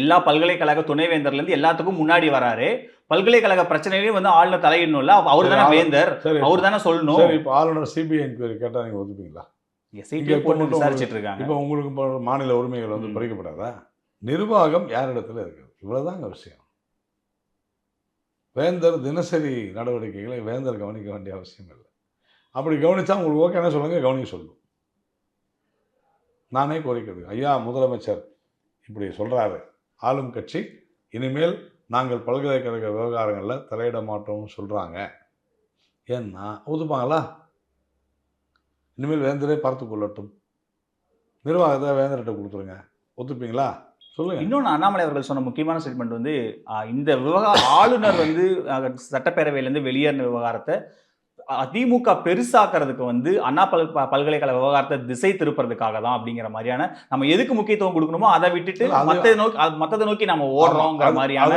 எல்லா பல்கலைக்கழக துணைவேந்தர்லேருந்து எல்லாத்துக்கும் முன்னாடி வராரு. பல்கலைக்கழக பிரச்சனையிலையும் வந்து ஆளுநர் தலையிடணும்ல அவர் தானே வேந்தர். அவர் தானே சொல்லணும். இப்போ ஆளுநர் சிபிஐ என்கொயரி கேட்டால் நீங்கள் மட்டும் விசாரிச்சுட்டு இருக்காங்க. இப்போ உங்களுக்கு மாநில உரிமைகள் வந்து. பறிக்கப்படாதா நிர்வாகம் யாரிடத்துல இருக்குது? இவ்வளவுதாங்க விஷயம். வேந்தர் தினசரி நடவடிக்கைகளை வேந்தர் கவனிக்க வேண்டிய அவசியம் இல்லை அப்படி கவனித்தா உங்களுக்கு ஓகே என்ன சொல்லுங்கள் கவனிக்க சொல்லும். நானே கோரிக்கிறது ஐயா முதலமைச்சர் இப்படி சொல்கிறாரு ஆளும் கட்சி இனிமேல் நாங்கள் பல்கலைக்கழக விவகாரங்களில் தலையிட மாட்டோம்னு சொல்கிறாங்க ஏன்னா ஒதுப்பாங்களா? இனிமேல் வேந்தரே பார்த்து கொள்ளட்டும். நிர்வாகத்தை வேந்தர்கிட்ட கொடுத்துருங்க. ஒத்துப்பீங்களா? சொல்லுங்க. இன்னொன்று அண்ணாமலை அவர்கள் சொன்ன முக்கியமான ஸ்டேட்மெண்ட் வந்து இந்த விவகார ஆளுநர் வந்து சட்டப்பேரவையிலேருந்து வெளியேறின விவகாரத்தை அதிமுக பெருசாக்குறதுக்கு வந்து அண்ணா பல் பல்கலைக்கழக விவகாரத்தை திசை திருப்புறதுக்காக தான் அப்படிங்கிற மாதிரியான நம்ம எதுக்கு முக்கியத்துவம் கொடுக்கணுமோ அதை விட்டுட்டு மத்த நோக்கி மத்ததை நோக்கி நம்ம ஓடுறோங்கிற மாதிரியான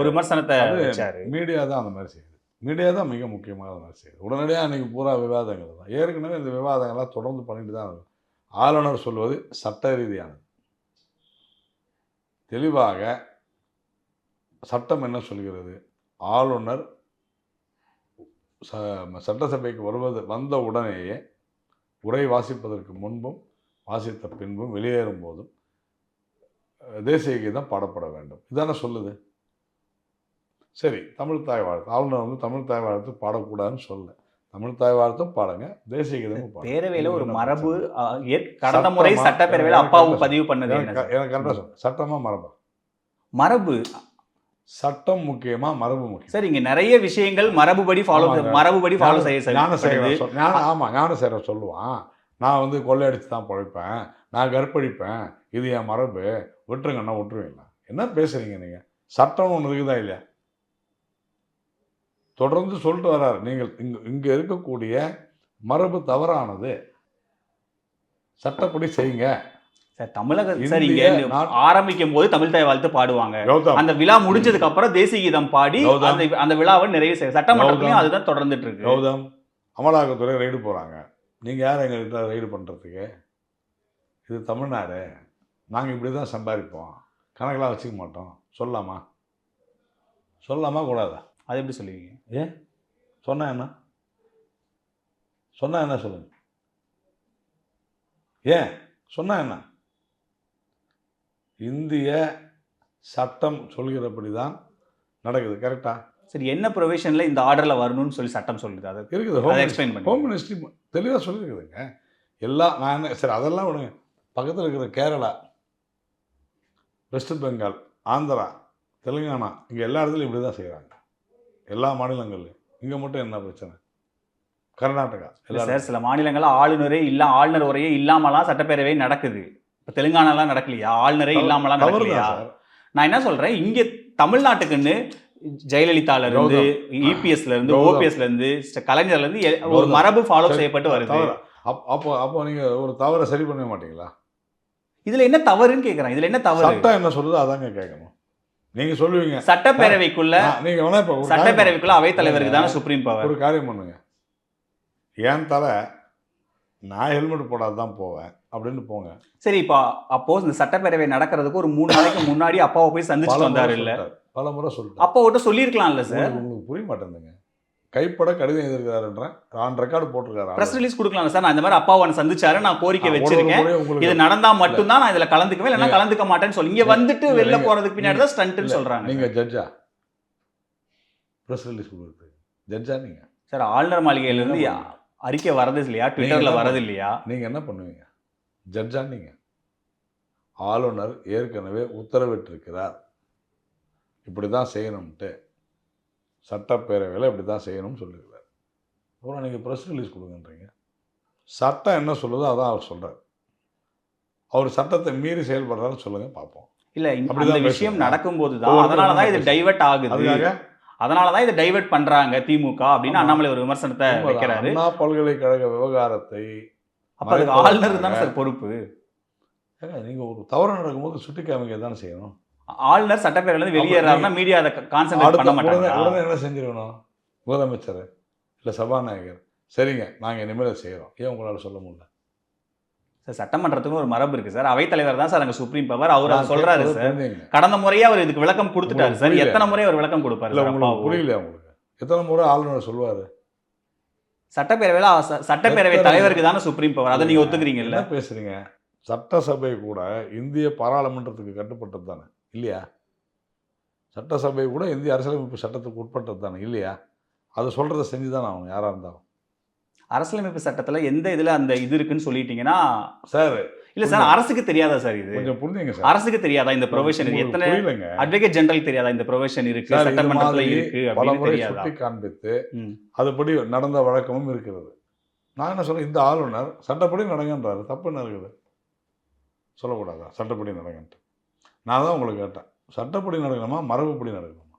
ஒரு விமர்சனத்தை மீடியா தான் அந்த மாதிரி செய்யுது. மீடியா தான் மிக முக்கியமாக அந்த மாதிரி செய்யுது. உடனடியாக அன்றைக்கி பூரா விவாதங்கள் தான். ஏற்கனவே இந்த விவாதங்கள்லாம் தொடர்ந்து பண்ணிட்டு தான் ஆளுநர் சொல்வது சட்ட ரீதியானது. தெளிவாக சட்டம் என்ன சொல்கிறது? ஆளுநர் ச- சட்டசபைக்கு வருவது வந்த உடனேயே உரை வாசிப்பதற்கு முன்பும் வாசித்த பின்பும் வெளியேறும் போதும் தேசிய கீதம் பாடப்பட வேண்டும். இதானே சொல்லுது. சரி தமிழ் தாய் வாழ்த்து. ஆளுநர் வந்து தமிழ் தாய் வாழ்த்து பாடக்கூடாதுன்னு சொல்லலை. தமிழ் தாய் வாழ்த்தும் பாடுங்க தேசிய கீதமும் பேரவையில ஒரு மரபு கடந்த முறை சட்டப்பேரவையில அப்பாவும் பதிவு பண்ணது எனக்கு கரெக்டாக சொல்ல சட்டமா மரபா? மரபு. சட்டம் முக்கியமா மரபு முக்கியம்? சார் இங்க நிறைய விஷயங்கள் மரபுபடி ஃபாலோ. மரபுபடி ஃபாலோ செய்ய ஞானசேகரன். சொல் ஞான ஆமாம் ஞானசேகரன் சொல்லுவான் நான் வந்து கொள்ளையடிச்சு தான் பழைப்பேன் நான் கற்பழிப்பேன் இது என் மரபு விட்டுருங்கன்னா விட்டுருவீங்களா? என்ன பேசுறீங்க நீங்கள் சட்டம்னு ஒன்று இருக்குதா இல்லையா? தொடர்ந்து சொல்லிட்டு வர்றாரு நீங்கள் இங்கே இங்கே இருக்கக்கூடிய மரபு தவறானது. சட்டப்படி செய்யுங்க. சார் தமிழக சார் இந்திய இங்க ஆரம்பிக்கும் போது தமிழ் தாய் வாழ்த்து பாடுவாங்க. அந்த விழா முடிஞ்சதுக்கு அப்புறம் தேசிய கீதம் பாடி. அந்த அந்த விழாவை நிறைவு செய்ய சட்டமன்றத்திலையும். அதுதான் தொடர்ந்துட்டு இருக்கு கௌதம் அமலாக்கத்துறை ரைடு போகிறாங்க நீங்கள் யார் எங்கள்கிட்ட ரைடு பண்ணுறதுக்கு இது தமிழ்நாடு. நாங்கள் இப்படி தான் சம்பாதிப்போம். கணக்கெல்லாம் வச்சுக்க மாட்டோம். சொல்லலாமா சொல்லலாமா கூடாதா? அது எப்படி சொல்லுவீங்க? சொன்னா என்ன? சொன்னா என்ன சொல்லுங்க? ஏன் சொன்னா என்ன? இந்திய சட்டம் சொல்கிறபடி தான் நடக்குது கரெக்டா? சரி என்ன ப்ரொவிஷன்ல இந்த ஆர்டர்ல வரணும்னு சொல்லி சட்டம் சொல்லுது? அதை இருக்குது ஹோம் பண்ணுங்க. ஹோம் மினிஸ்ட்ரி தெளிவாக சொல்லியிருக்குதுங்க. எல்லாம் நான் என்ன சரி அதெல்லாம் விடுங்க. பக்கத்தில் இருக்கிற கேரளா வெஸ்ட் பெங்கால் ஆந்திரா தெலுங்கானா இங்கே எல்லா இடத்துலையும் இப்படி தான் செய்கிறாங்க எல்லா மாநிலங்கள்லையும். இங்கே மட்டும் என்ன பிரச்சனை? கர்நாடகா. இல்ல சார் சில மாநிலங்கள்ல ஆளுநரே இல்ல ஆளுநர் உரையே இல்லாமலாம் சட்டப்பேரவை நடக்குது. இப்ப தெலுங்கானாலாம் நடக்கலையா? ஆளுநரே இல்லாமலாம் நடக்கலையா? நான் என்ன சொல்றேன்? இங்க தமிழ்நாட்டுக்குன்னு ஜெயலலிதால இருந்து இபிஎஸ்ல இருந்து. ஓபிஎஸ்ல இருந்து கலைஞர்ல இருந்து ஒரு. மரபு ஃபாலோ செய்யப்பட்டு வருது. அப்போ அப்போ நீங்க ஒரு தவறை சரி பண்ண மாட்டீங்களா? இதுல என்ன தவறுன்னு கேக்குறேன். இதுல என்ன தவறு? சட்டம் என்ன சொல்லுதோ அதாங்க கேட்கணும் நீங்க சொல்லுவீங்க. சட்டப்பேரவைக்குள்ள நீங்க வேணா இப்ப காரியம் சட்டப்பேரவைக்குள்ள தானே சுப்ரீம். பவர் ஒரு காரியம் பண்ணுங்க. என் தலை நான் ஹெல்மெட் போடாத தான் போவேன் அப்படின்னு போங்க. சரி இப்போ அப்போ இந்த சட்டப்பேரவை நடக்கிறதுக்கு ஒரு மூணு நாளைக்கு முன்னாடி அப்பாவை போய் சந்திச்சுட்டு வந்தாரு இல்ல. பல முறை சொல்லிட்டேன் அப்பா விட்டு சொல்லியிருக்கலாம்ல சார் உங்களுக்கு புரிய மாட்டேங்குதுங்க. கைப்பட கடிதம் எழுதிருக்காருன்றேன் நான் ரெக்கார்டு போட்டிருக்காரு பிரஸ் ரிலீஸ் கொடுக்கலாம் சார். நான் இந்த மாதிரி அப்பாவை சந்திச்சாரு நான் கோரிக்கை வச்சிருக்கேன். இது நடந்தா மட்டும்தான் நான் இதுல கலந்துக்குவேன் இல்லைன்னா கலந்துக்க மாட்டேன்னு சொல்லி. இங்க வந்துட்டு வெளில போறதுக்கு பின்னாடி தான் இல்ல, ஸ்டண்ட்னு சொல்றாங்க நீங்க ஜட்ஜா பிரஸ் ரிலீஸ் கொடுக்குறது. ஜட்ஜா நீங்க? சார் ஆளுநர் மாளிகையில இருந்து என்ன பண்ணுவீங்க? அறிக்கை வரது இல்லையா? ட்விட்டர்ல வரது இல்லையா? நீங்க என்ன பண்ணுவீங்க? ஜட்ஜா நீங்க? ஆளுநர் ஏற்கனவே உத்தரவிட்டிருக்கிறார். இப்படி தான் செய்யணும்ட்டு. சட்டப்பேரவையில் இப்படி தான் செய்யணும்னு சொல்லியிருக்கார். அப்புறம் நீங்கள் ப்ரெஸ் ரிலீஸ் கொடுங்கன்றீங்க. சட்டம் என்ன சொல்லுதோ அதான் அவர் சொல்றார். அவர் சட்டத்தை மீறி செயல்படுறாருன்னு சொல்லுங்க பார்ப்போம். இல்ல அந்த விஷயம். நடக்கும்போது தான் அதனால தான் இது. டைவர்ட் ஆகுது. அதனால தான் இதை டைவர்ட் பண்றாங்க திமுக அப்படின்னு. அண்ணாமலை ஒரு விமர்சனத்தை. வைக்கிறாரு. அண்ணா பல்கலைக்கழக விவகாரத்தை அப்ப அதுக்கு ஆளுநர் தானே சார் பொறுப்பு? ஏங்க, நீங்க ஒரு தவறு நடக்கும்போது சுட்டி காமிக்க தானே செய்யணும்? ஆளுநர் சட்டப்பேரவையில இருந்து வெளியேறாருன்னா மீடியா அதை கான்சென்ட்ரேட் பண்ண மாட்டாங்க. உடனே என்ன செஞ்சிருக்கணும்? முதலமைச்சர் இல்லை சபாநாயகர். சரிங்க நாங்கள் இனிமேல் செய்கிறோம் ஏன் உங்களால் சொல்ல முடியல? சார் சட்டமன்றத்துக்கும் ஒரு மரபு இருக்கு சார். அவைத்தலைவர் தான் சார் அங்க சுப்ரீம் பவர் அவர் அதை கேட்பது சார். கடந்த முறையே அவர் இதுக்கு விளக்கம் கொடுத்துட்டாரு சார். எத்தனை முறை அவர் விளக்கம் கொடுப்பாரு இல்ல உங்களுக்கு? புரியல உங்களுக்கு? எத்தனை முறை ஆளுநர் சொல்லுவாரு சட்டப்பேரவையில சட்டப்பேரவை தலைவருக்கு தானே சுப்ரீம் பவர் அதை நீங்க ஒத்துக்கிறீங்கல்ல? பேசுறீங்க? சட்டசபை கூட இந்திய பாராளுமன்றத்துக்கு கட்டுப்பட்டது தானே? இல்லையா? சட்டசபை கூட இந்திய அரசியலமைப்பு சட்டத்துக்கு உட்பட்டது தானே இல்லையா? அது சொல்றதை செஞ்சு தானே ஆகணும் யாரா இருந்தாலும். அரசியலமைப்பு சட்டத்துல எந்த இதுல அந்த இது இருக்குன்னு சொல்லிட்டீங்கன்னா சார் இல்ல சார் அரசுக்கு தெரியாதா சார் இது? கொஞ்சம் புரிஞ்சுங்க சார். அரசுக்கு தெரியாதா இந்த ப்ரொவிஷன் எத்தனை அட்வொகேட் ஜெனரல் தெரியாதா இந்த ப்ரொவிஷன் இருக்கு? சட்டமன்றத்துல இருக்கு பல முறை சுட்டி காண்பித்து. அதுபடி நடந்த வழக்கமும் இருக்கிறது. நான் என்ன சொல்றேன் இந்த ஆளுநர் சட்டப்படி நடங்கன்றாரு. தப்பு என்ன இருக்குது? சொல்லக்கூடாதா? சட்டப்படி நடங்கன்ட்டு. நான் தான் உங்களை கேட்டேன். சட்டப்படி நடக்கணுமா? மரபுப்படி நடக்கணுமா?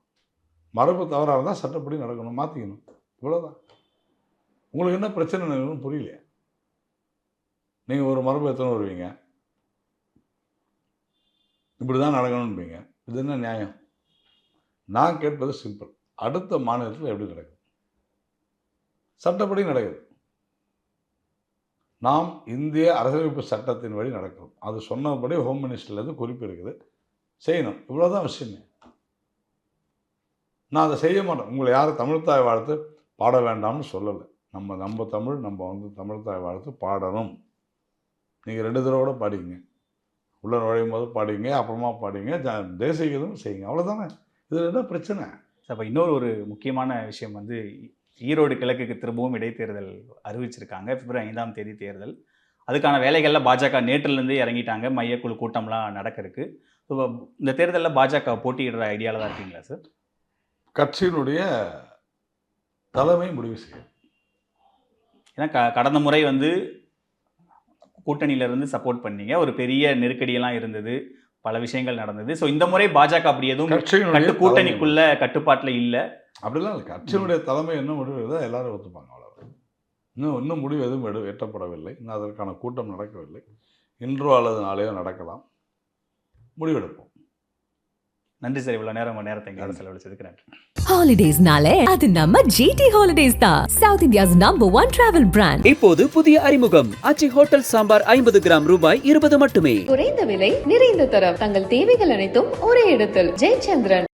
மரபு தவறாக இருந்தால் சட்டப்படி நடக்கணும். மாற்றிக்கணும் இவ்வளோதான் உங்களுக்கு என்ன பிரச்சனை இருக்குன்னு புரியலையே. நீங்கள் ஒரு மரபு எத்தனை வருவீங்க? இப்படி தான் நடக்கணும்பீங்க. இது என்ன நியாயம்? நான் கேட்பது சிம்பிள் அடுத்த மாநிலத்தில் எப்படி நடக்குது? சட்டப்படி நடக்குது. நாம் இந்திய அரசியலமைப்பு சட்டத்தின் வழி நடக்கிறோம். அது சொன்னபடி ஹோம் மினிஸ்டர்லேருந்து குறிப்பு இருக்குது. செய்யணும். இவ்வளோதான் விஷயமே. நான் அதை செய்ய மாட்டேன். உங்களை யாரும் தமிழ்த்தாய் வாழ்த்து பாட வேண்டாம்னு சொல்லலை. நம்ம நம்ம தமிழ் நம்ம வந்து தமிழ்த்தாய் வாழ்த்து பாடணும். நீங்கள் ரெண்டு தடவை கூட பாடிங்க உள்ள நுழையும் போது பாடிங்க அப்புறமா பாடிங்க ஜ- தேசிய கீதம் செய்யுங்க. அவ்வளோதானே இதில் என்ன பிரச்சனை? அப்போ இன்னொரு ஒரு முக்கியமான விஷயம் வந்து ஈரோடு கிழக்குக்கு திரும்பவும் இடைத்தேர்தல் அறிவிச்சிருக்காங்க. பிப்ரவரி ஐந்தாம் தேதி தேர்தல். அதுக்கான வேலைகளில் பாஜக நேற்றுலேருந்து இறங்கிட்டாங்க. மையக்குழு கூட்டம்லாம் நடக்க இருக்கு ஸோ இந்த தேர்தலில் பாஜக போட்டியிடுற ஐடியாவில் தான் இருக்கீங்களா சார் கட்சியினுடைய தலைமை முடிவு செய்யும். ஏன்னா க கடந்த முறை வந்து கூட்டணியில இருந்து சப்போர்ட் பண்ணீங்க. ஒரு பெரிய நெருக்கடியெல்லாம் இருந்தது. பல விஷயங்கள் நடந்தது. ஸோ இந்த முறை பாஜக அப்படி எதுவும் கூட்டணிக்குள்ள கட்டுப்பாட்டில் இல்லை. அப்படிலாம் இல்லை. கட்சியினுடைய தலைமை என்ன முடிவு எடுத்தோ எல்லாரும் ஒத்துப்பாங்க அவ்வளோ இன்னும் இன்னும் முடிவு எதுவும் எடு எட்டப்படவில்லை. இன்னும் அதற்கான கூட்டம் நடக்கவில்லை. இன்றோ அல்லது நாளையோ நடக்கலாம். முடிவெடுப்போம். நன்றி சார் இவ்வளோ நேரம் நேரத்தை எங்களோட செலவழிச்சதுக்கு நன்றி. ஹாலிடேஸ்னாலே அது நம்ம ஜிடி ஹாலிடேஸ் தான். South India's number one travel brand இப்போது புதிய அறிமுகம். ஆச்சி ஹோட்டல் சாம்பார் ஐம்பது கிராம் ரூபாய் இருபது மட்டுமே. குறைந்த விலை நிறைந்த தரம். தங்கள் தேவைகள் அனைத்தும் ஒரே இடத்தில். ஜெயச்சந்திரன்.